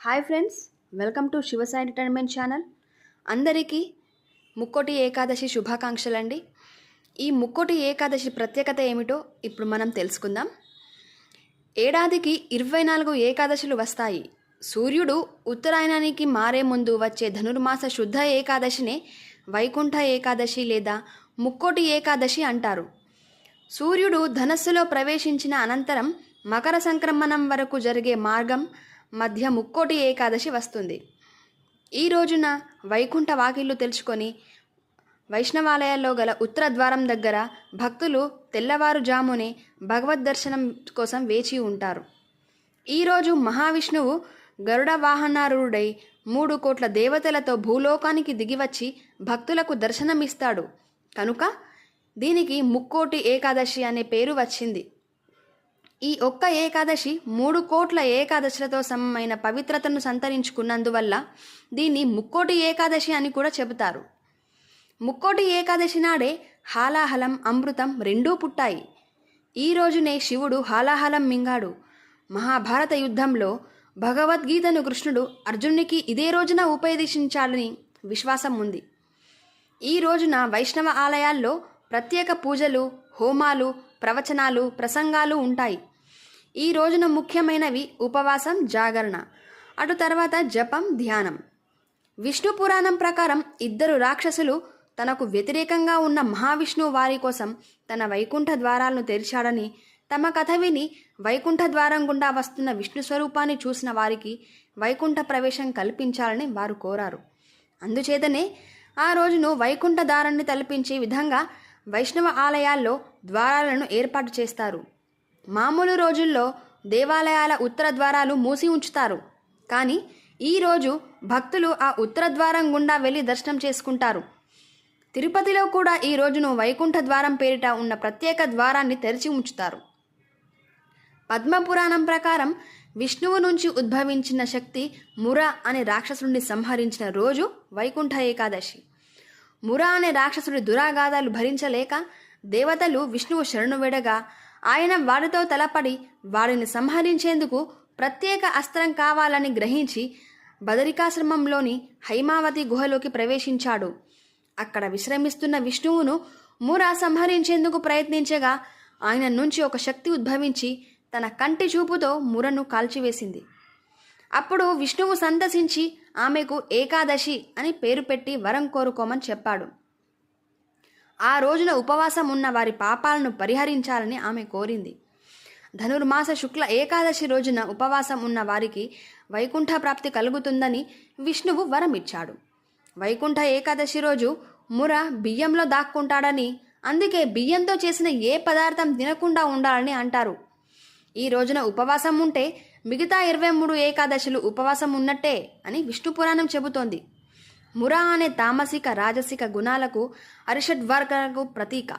Hi friends welcome to Sivasai entertainment channel. అందరికీ ముక్కోటి ఏకాదశి శుభాకాంక్షలండి. ఈ ముక్కోటి ఏకాదశి ప్రత్యేకత ఏమిటో ఇప్పుడు మనం తెలుసుకుందాం. ఏడాదికి ఇరవై నాలుగు ఏకాదశులు వస్తాయి. సూర్యుడు ఉత్తరాయణానికి మారే ముందు వచ్చే ధనుర్మాస శుద్ధ ఏకాదశినే వైకుంఠ ఏకాదశి లేదా ముక్కోటి ఏకాదశి అంటారు. సూర్యుడు ధనస్సులో ప్రవేశించిన అనంతరం మకర సంక్రమణం వరకు జరిగే మార్గం మధ్య ముక్కోటి ఏకాదశి వస్తుంది. ఈ రోజున వైకుంఠ వాకిళ్ళు తెలుసుకొని వైష్ణవాలయాల్లో గల ఉత్తర ద్వారం దగ్గర భక్తులు తెల్లవారుజామునే భగవద్ దర్శనం కోసం వేచి ఉంటారు. ఈరోజు మహావిష్ణువు గరుడ వాహనారూఢై మూడు కోట్ల దేవతలతో భూలోకానికి దిగివచ్చి భక్తులకు దర్శనమిస్తాడు. కనుక దీనికి ముక్కోటి ఏకాదశి అనే పేరు వచ్చింది. ఈ ఒక్క ఏకాదశి మూడు కోట్ల ఏకాదశులతో సమమైన పవిత్రతను సంతరించుకున్నందువల్ల దీన్ని ముక్కోటి ఏకాదశి అని కూడా చెబుతారు. ముక్కోటి ఏకాదశి నాడే హాలాహలం అమృతం రెండూ పుట్టాయి. ఈ రోజునే శివుడు హాలాహలం మింగాడు. మహాభారత యుద్ధంలో భగవద్గీతను కృష్ణుడు అర్జునునికి ఇదే రోజున ఉపదేశించాలని విశ్వాసం ఉంది. ఈ రోజున వైష్ణవ ఆలయాల్లో ప్రత్యేక పూజలు హోమాలు ప్రవచనాలు ప్రసంగాలు ఉంటాయి. ఈ రోజున ముఖ్యమైనవి ఉపవాసం జాగరణ. అటు తర్వాత జపం ధ్యానం. విష్ణు పురాణం ప్రకారం ఇద్దరు రాక్షసులు తనకు వ్యతిరేకంగా ఉన్న మహావిష్ణువు వారి కోసం తన వైకుంఠ ద్వారాలను తెరిచాడని తమ కథ విని వైకుంఠ ద్వారం గుండా వస్తున్న విష్ణు స్వరూపాన్ని చూసిన వారికి వైకుంఠ ప్రవేశం కల్పించాలని వారు కోరారు. అందుచేతనే ఆ రోజును వైకుంఠ దారాన్ని తలపించే విధంగా వైష్ణవ ఆలయాల్లో ద్వారాలను ఏర్పాటు చేస్తారు. మామూలు రోజుల్లో దేవాలయాల ఉత్తర ద్వారాలు మూసి ఉంచుతారు. కానీ ఈరోజు భక్తులు ఆ ఉత్తర ద్వారం గుండా వెళ్ళి దర్శనం చేసుకుంటారు. తిరుపతిలో కూడా ఈ రోజును వైకుంఠ ద్వారం పేరిట ఉన్న ప్రత్యేక ద్వారాన్ని తెరిచి ఉంచుతారు. పద్మపురాణం ప్రకారం విష్ణువు నుంచి ఉద్భవించిన శక్తి ముర అనే రాక్షసుడిని సంహరించిన రోజు వైకుంఠ ఏకాదశి. ముర అనే రాక్షసుడి దురాగాదాలు భరించలేక దేవతలు విష్ణువు శరణు వెడగా ఆయన వారితో తలపడి వారిని సంహరించేందుకు ప్రత్యేక అస్త్రం కావాలని గ్రహించి బదరికాశ్రమంలోని హైమావతి గుహలోకి ప్రవేశించాడు. అక్కడ విశ్రమిస్తున్న విష్ణువును ముర సంహరించేందుకు ప్రయత్నించగా ఆయన నుంచి ఒక శక్తి ఉద్భవించి తన కంటి చూపుతో మురను కాల్చివేసింది. అప్పుడు విష్ణువు సందర్శించి ఆమెకు ఏకాదశి అని పేరు పెట్టి వరం కోరుకోమని చెప్పాడు. ఆ రోజున ఉపవాసం ఉన్న వారి పాపాలను పరిహరించాలని ఆమె కోరింది. ధనుర్మాస శుక్ల ఏకాదశి రోజున ఉపవాసం ఉన్న వారికి వైకుంఠ ప్రాప్తి కలుగుతుందని విష్ణువు వరం ఇచ్చాడు వైకుంఠ ఏకాదశి రోజు ముర బియ్యంలో దాక్కుంటాడని అందుకే బియ్యంతో చేసిన ఏ పదార్థం తినకుండా ఉండాలని అంటారు. ఈ రోజున ఉపవాసం ఉంటే మిగతా ఇరవై మూడు ఏకాదశులు ఉపవాసం ఉన్నట్టే అని విష్ణు పురాణం చెబుతోంది. మురా అనే తామసిక రాజసిక గుణాలకు అరిషడ్వర్గకు ప్రతీక.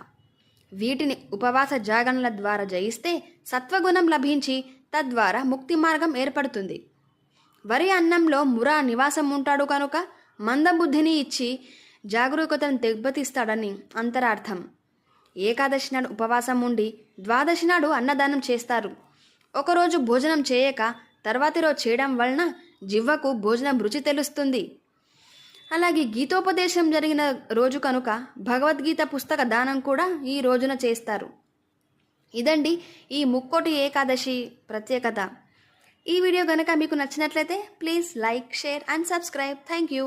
వీటిని ఉపవాస జాగరణల ద్వారా జయిస్తే సత్వగుణం లభించి తద్వారా ముక్తి మార్గం ఏర్పడుతుంది. వరి అన్నంలో మురా నివాసం ఉంటాడు కనుక మందబుద్ధిని ఇచ్చి జాగరూకతను దెబ్బతీస్తాడని అంతరార్థం. ఏకాదశి నాడు ఉపవాసం ఉండి ద్వాదశి నాడు అన్నదానం చేస్తారు. ఒకరోజు భోజనం చేయక తర్వాతి రోజు చేయడం వలన జివ్వకు భోజనం రుచి తెలుస్తుంది. అలాగే గీతోపదేశం జరిగిన రోజు కనుక భగవద్గీత పుస్తక దానం కూడా ఈ రోజున చేస్తారు. ఇదండి ఈ ముక్కోటి ఏకాదశి ప్రత్యేకత. ఈ వీడియో కనుక మీకు నచ్చినట్లయితే please like share and subscribe. Thank you.